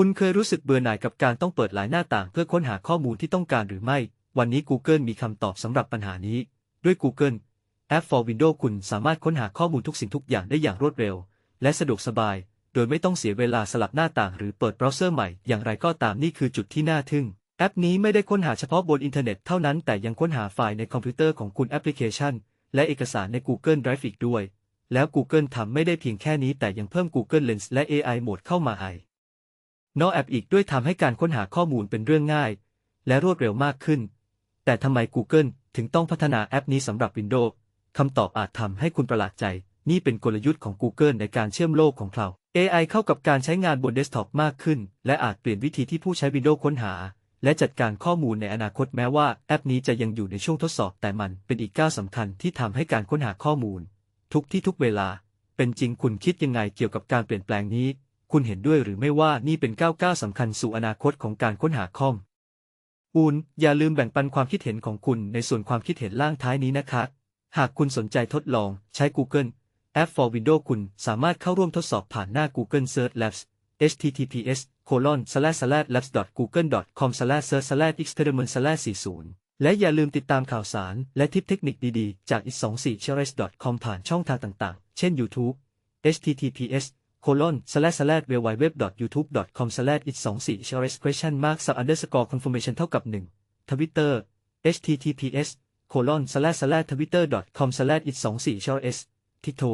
คุณเคยรู้สึกเบื่อหน่ายกับการต้องเปิดหลายหน้าต่างเพื่อค้นหาข้อมูลที่ต้องการหรือไม่ วันนี้ Google มีคำตอบสำหรับปัญหานี้ ด้วย Google App for Windows คุณสามารถค้นหาข้อมูลทุกสิ่งทุกอย่างได้อย่างรวดเร็ว และสะดวกสบาย โดยไม่ต้องเสียเวลาสลับหน้าต่างหรือเปิดเบราว์เซอร์ใหม่ อย่างไรก็ตามนี่คือจุดที่น่าทึ่ง แอปนี้ไม่ได้ค้นหาเฉพาะบนอินเทอร์เน็ตเท่านั้น แต่ยังค้นหาไฟล์ในคอมพิวเตอร์ของคุณแอปพลิเคชัน และเอกสารใน Google Drive อีกด้วย แล้ว Google ทำไม่ได้เพียงแค่นี้แต่ยังเพิ่ม Google Lens และ AI โหมดเข้ามาไอ นอกแอปอีกด้วยทำให้การค้นหาข้อมูลเป็นเรื่องง่าย และรวดเร็วมากขึ้น แต่ทำไม Google ถึงต้องพัฒนาแอปนี้สำหรับ Windows คำตอบอาจทำให้คุณประหลาดใจ นี่เป็นกลยุทธ์ของ Google ในการเชื่อมโลกของเรา AI เข้ากับการใช้งานบนเดสก์ท็อปมากขึ้น และอาจเปลี่ยนวิธีที่ผู้ใช้ Windows ค้นหา และจัดการข้อมูลในอนาคตแม้ว่าแอปนี้จะยังอยู่ในช่วงทดสอบ แต่มันเป็นอีกก้าวสำคัญที่ทำให้การค้นหาข้อมูล ทุกที่ทุกเวลา เป็นจริงคุณคิดยังไงเกี่ยวกับการเปลี่ยนแปลงนี้ คุณเห็นด้วยหรือไม่ว่านี่เป็นก้าวก้าวสำคัญสู่อนาคตของการค้นหาข้อมอูลอย่าลืมแบ่งปันความคิดเห็นของคุณในส่วนความคิดเห็นล่างท้ายนี้นะคะ หากคุณสนใจทดลองใช้ Google App for Windows คุณสามารถเข้าร่วมทดสอบผ่านหน้า Google Search Labs https colon slash slash labs google com slash search slash experiment slash 40 และอย่าลืมติดตามข่าวสารและทิปเทคนิคดีๆ จาก is24 com ผ่านช่องทางต่างๆ เช่น YouTube https colon slash slash www youtube com slash is24 slash question mark sub underscore confirmation เท่ากับ 1 Twitter https colon slash slash twitter com slash is24 slash tito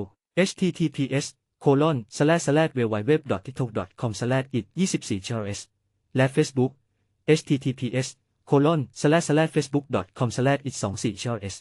https colon slash slash www tito com slash it 24 slash และ Facebook https colon slash slash facebook com slash it 24 slash